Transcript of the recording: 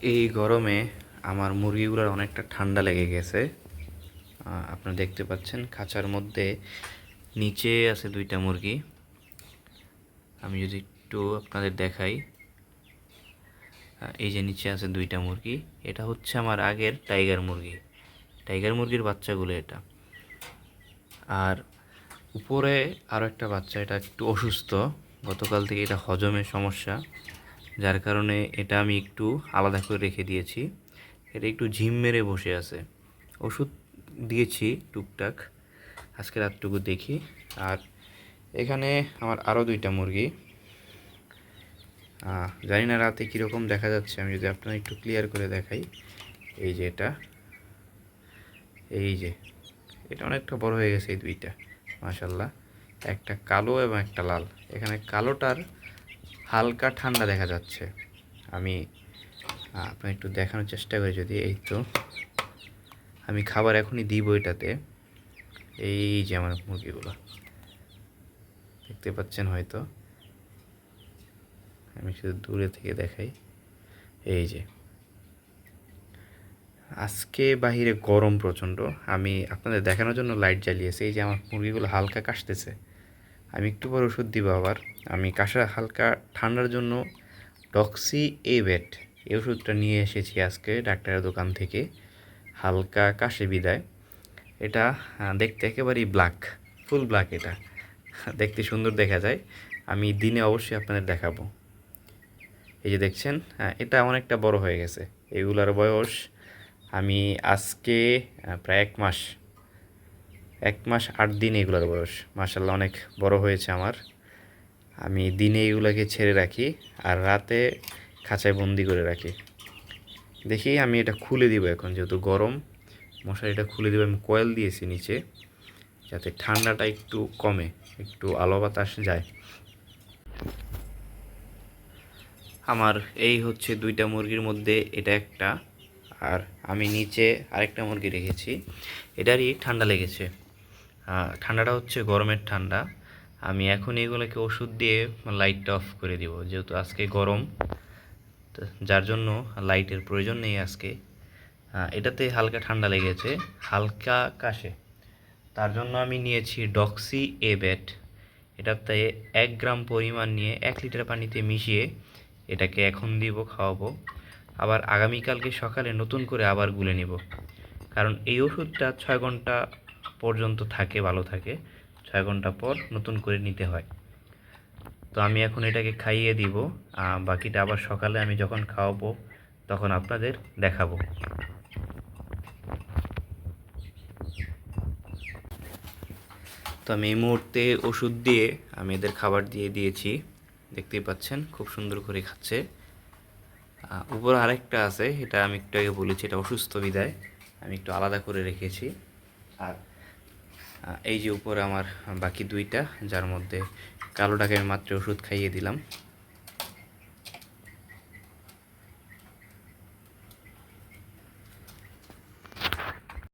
এই গরমে আমার মুরগিগুলোর অনেকটা ঠান্ডা লেগে গেছে। আপনারা দেখতে পাচ্ছেন খাঁচার মধ্যে নিচে আছে দুইটা মুরগি। আমি যদি একটু আপনাদের দেখাই এই যে নিচে আছে দুইটা মুরগি, এটা হচ্ছে আমার আগের টাইগার মুরগি। টাইগার মুরগির বাচ্চাগুলো এটা। আর উপরে আরও একটা বাচ্চা, এটা একটু অসুস্থ। গতকাল থেকে এটা হজমের সমস্যা। যার কারণে এটা আমি একটু আলাদা করে রেখে দিয়েছি। এটা একটু ঝিম মেরে বসে আছে। ওষুধ দিয়েছি টুকটাক। আজকে রাতটুকু দেখি। আর এখানে আমার আরও দুইটা মুরগি। জানি না রাতে কীরকম দেখা যাচ্ছে। আমি যদি আপনার একটু ক্লিয়ার করে দেখাই। এই যে এটা। এই যে। এটা অনেকটা বড় হয়ে গেছে এই দুইটা। মাশাল্লাহ একটা কালো এবং একটা লাল। এখানে কালোটার হালকা ঠান্ডা দেখা যাচ্ছে। আমি আপনার একটু দেখানোর চেষ্টা করি যদি এই তো। আমি খাবার এখনই দিব এটাতে। এই যে আমার মুরগিগুলো। দেখতে পাচ্ছেন হয়তো। আমি শুধু দূরে থেকে দেখাই। এই যে। আজকে বাহিরে গরম প্রচণ্ড। আমি আপনাদের দেখানোর জন্য লাইট জ্বালিয়েছি। এই যে আমার মুরগিগুলো হালকা কাশতেছে। আমি একটু পর ওষুধ দিব আবার। আমি কাশা হালকা ঠান্ডার জন্য ডক্সি এ বেট এই ওষুধটা নিয়ে এসেছি আজকে ডাক্তারের দোকান থেকে। হালকা কাশে বিদায়। এটা দেখতে একেবারেই ব্ল্যাক ফুল ব্ল্যাক এটা। দেখতে সুন্দর দেখা যায়। আমি দিনে অবশ্যই আপনাদের দেখাবো। এই যে দেখছেন হ্যাঁ, এটা অনেকটা বড় হয়ে গেছে। এগুলার বয়স আমি আজকে প্রায় এক মাস। এক মাস আট দিন এগুলোর বয়স। মাসাল্লাহ অনেক বড় হয়েছে আমার। আমি দিনে এগুলোকে ছেড়ে রাখি আর রাতে খাঁচায় বন্দি করে রাখি। দেখি আমি এটা খুলে দিব এখন, যেহেতু গরম। মশারিটা খুলে দিব, আমি কয়েল দিয়েছি নিচে, যাতে ঠান্ডাটা একটু কমে, একটু আলো বাতাস যায়। আমার এই হচ্ছে দুইটা মুরগির মধ্যে এটা একটা, আর আমি নিচে আরেকটা মুরগি রেখেছি। এটারই ঠান্ডা লেগেছে। ঠান্ডাটা হচ্ছে গরমের ঠান্ডা। আমি এখন এগুলোকে ওষুধ দিয়ে লাইটটা অফ করে দিব, যেহেতু আজকে গরম যার জন্য লাইটের প্রয়োজন নেই আজকে। এটাতে হালকা ঠান্ডা লেগেছে, হালকা কাশে। তার জন্য আমি নিয়েছি ডক্সি এ ব্যাট এটাতে এক গ্রাম পরিমাণ নিয়ে এক লিটার পানিতে মিশিয়ে এটাকে এখন দিব, খাওয়াবো। আবার আগামীকালকে সকালে নতুন করে আবার গুলে নিব। কারণ এই ওষুধটা ছয় ঘণ্টা পর্যন্ত থাকে, ভালো থাকে। ছয় ঘণ্টা পর নতুন করে নিতে হয়। তো আমি এখন এটাকে খাইয়ে দিব। বাকিটা আবার সকালে আমি যখন খাওয়াবো, তখন আপনাদের দেখাবো। তো আমি এই মুহূর্তে ওষুধ দিয়ে আমি এদের খাবার দিয়ে দিয়েছি। দেখতেই পাচ্ছেন, খুব সুন্দর করে খাচ্ছে। উপরে আরেকটা আছে, এটা আমি একটু আগে বলেছি, এটা অসুস্থ বিদায়। আমি একটু আলাদা করে রেখেছি। আর এই যে উপরে আমার বাকি দুইটা যার মধ্যে কালোটাকে আমি মাত্র ওষুধ খাইয়ে দিলাম।